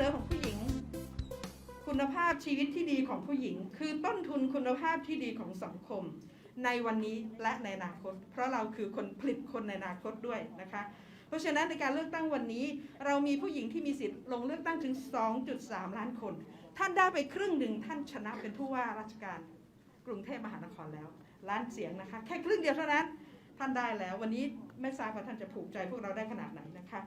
นอของผู้หญิง คุณภาพชีวิตที่ดีของผู้หญิง คือต้นทุนคุณภาพที่ดีของสังคม ในวันนี้และในอนาคต เพราะเราคือคนผลิตคนในอนาคตด้วยนะคะ เพราะฉะนั้นในการเลือกตั้งวันนี้ เรามีผู้หญิงที่มีสิทธิ์ลงเลือกตั้งถึง 2.3 ล้านคน ท่านได้ไปครึ่งหนึ่งท่านชนะเป็นผู้ว่าราชการกรุงเทพมหานครแล้ว ล้านเสียงนะคะ แค่ครึ่งเดียวเท่านั้นท่านได้แล้ว วันนี้ไม่ทราบว่าท่านจะผูกใจพวกเราได้ขนาดไหนนะคะ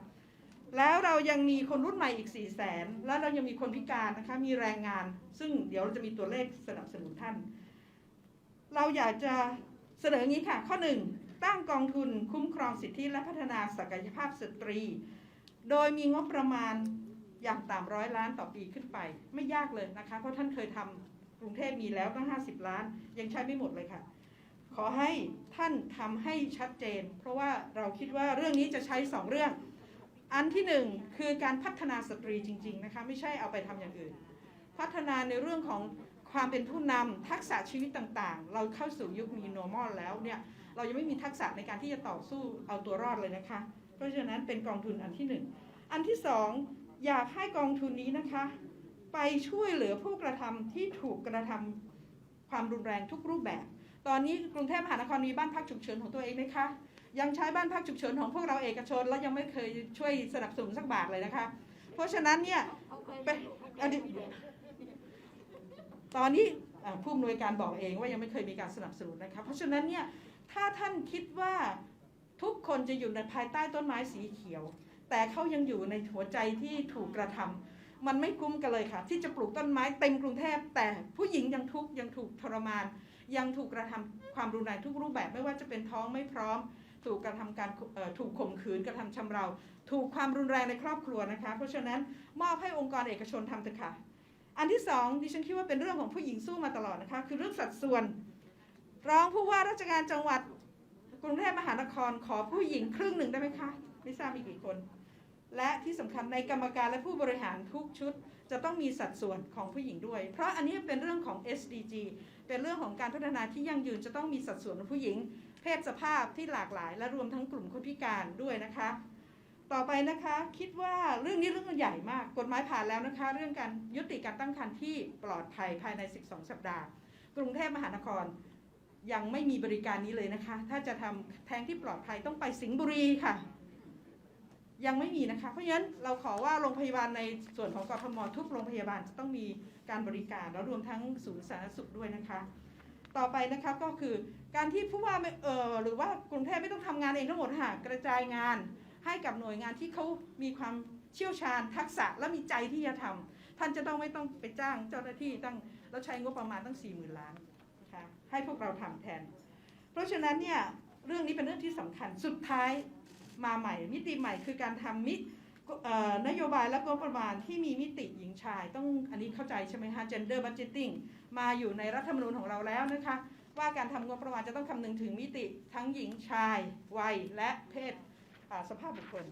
แล้วเรายังมีคนรุ่นใหม่อีก 4 0 0แสนแล้วเรายังมีคนพิการนะคะมีแรงงาน ซึ่งเดี๋ยวเราจะมีตัวเลขสนับสนุนท่าน เราอยากจะเสนออย่างนี้ค่ะ ข้อหนึ่งตั้งกองทุนคุ้มครองสิทธิและพัฒนาศักยภาพสตรี โดยมีงบประมาณอย่างต่ำร้อยล้านต่อปีขึ้นไป ไม่ยากเลยนะคะ เพราะท่านเคยทำกรุงเทพมีแล้วตั้ง 50 ล้าน ยังใช้ไม่หมดเลยค่ะ ขอให้ท่านทำให้ชัดเจน เพราะว่าเราคิดว่าเรื่องนี้จะใช้สองเรื่อง อันที่หนึ่งคือการพัฒนาสตรีจริง ๆนะคะ ไม่ใช่เอาไปทำอย่างอื่น พัฒนาในเรื่องของความเป็นผู้นำทักษะชีวิตต่างๆ เราเข้าสู่ยุคมี normal แล้วเนี่ยเรายังไม่มีทักษะในการที่จะต่อสู้เอาตัวรอดเลยนะคะ เพราะฉะนั้นเป็นกองทุนอันที่หนึ่งอันที่สองอยากให้กองทุนนี้นะคะ ไปช่วยเหลือผู้กระทำที่ถูกกระทำความรุนแรงทุกรูปแบบ ตอนนี้กรุงเทพมหานครมีบ้านพักฉุกเฉินของตัวเองไหมคะ ยังใช้บ้านพักฉุกเฉินของพวกเราเอกชน แล้วยังไม่เคยช่วยสนับสนุนสักบาทเลยนะคะ เพราะฉะนั้นเนี่ยไปเอาดิตอนนี้อ่าผู้อำนวยการบอกเองว่ายังไม่เคยมีการสนับสนุนนะคะเพราะฉะนั้นเนี่ยถ้าท่านคิดว่าทุกคนจะอยู่ในภายใต้ต้นไม้สีเขียว แต่เขายังอยู่ในหัวใจที่ถูกกระทำมันไม่คุ้มกันเลยค่ะ ที่จะปลูกต้นไม้เต็มกรุงเทพแต่ผู้หญิงยังทุกข์ยังถูกทรมาน ยังถูกกระทำความรุนแรงทุกรูปแบบไม่ว่าจะเป็นท้องไม่พร้อม ถูกกระทำการถูกข่มขืนกระทำชำเรา ถูกความรุนแรงในครอบครัวนะคะ เพราะฉะนั้นมอบให้องค์กรเอกชนทำเถอะค่ะ อันที่สองดิฉันคิดว่าเป็นเรื่องของผู้หญิงสู้มาตลอดนะคะ คือเรื่องสัดส่วน รองผู้ว่าราชการจังหวัดกรุงเทพมหานครขอผู้หญิงครึ่งหนึ่งได้ไหมคะไม่ทราบมีกี่คน และที่สำคัญในกรรมการและผู้บริหารทุกชุด จะต้องมีสัดส่วนของผู้หญิงด้วย เพราะอันนี้เป็นเรื่องของ SDG เป็นเรื่องของการพัฒนาที่ยั่งยืนจะต้องมีสัดส่วนของผู้หญิง เพศสภาพที่หลากหลาย และรวมทั้งกลุ่มคนพิการด้วยนะคะ ต่อไปนะคะคิดว่าเรื่องนี้เรื่องใหญ่มากกฎหมายผ่านแล้วนะคะ เรื่องการยุติการตั้งครรภ์ที่ปลอดภัยภายใน 12 สัปดาห์ กรุงเทพมหานครยังไม่มีบริการนี้เลยนะคะ ถ้าจะทำแท้งที่ปลอดภัยต้องไปสิงห์บุรีค่ะ ยังไม่มีนะคะ เพราะฉะนั้นเราขอว่าโรงพยาบาลในส่วนของกรทมทุกโรงพยาบาลจะต้องมีการบริการแล้วรวมทั้งศูนย์สาธารณสุขด้วยนะคะ ต่อไปนะคะก็คือ การที่ผู้ว่าเออหรือว่ากรุงเทพไม่ต้องทำงานเองทั้งหมดค่ะกระจายงานให้กับหน่วยงานที่เขามีความเชี่ยวชาญทักษะและมีใจที่จะทำท่านจะต้องไม่ต้องไปจ้างเจ้าหน้าที่ตั้งแล้วใช้งบประมาณตั้ง4 0,000ล้านนะคะให้พวกเราทำแทน เพราะฉะนั้นเนี่ยเรื่องนี้เป็นเรื่องที่สำคัญสุดท้ายมาใหม่ มิติใหม่คือการทำมิเอ่อนโยบายและงบประมาณที่มีมิติหญิงชาย ต้องอันนี้เข้าใจใช่ไหมคะ gender budgeting มาอยู่ในรัฐธรรมนูญของเราแล้วนะคะ ว่าการทำงบประมาณจะต้องคำนึงถึงมิติทั้งหญิงชายวัยและเพศสภาพบุคคล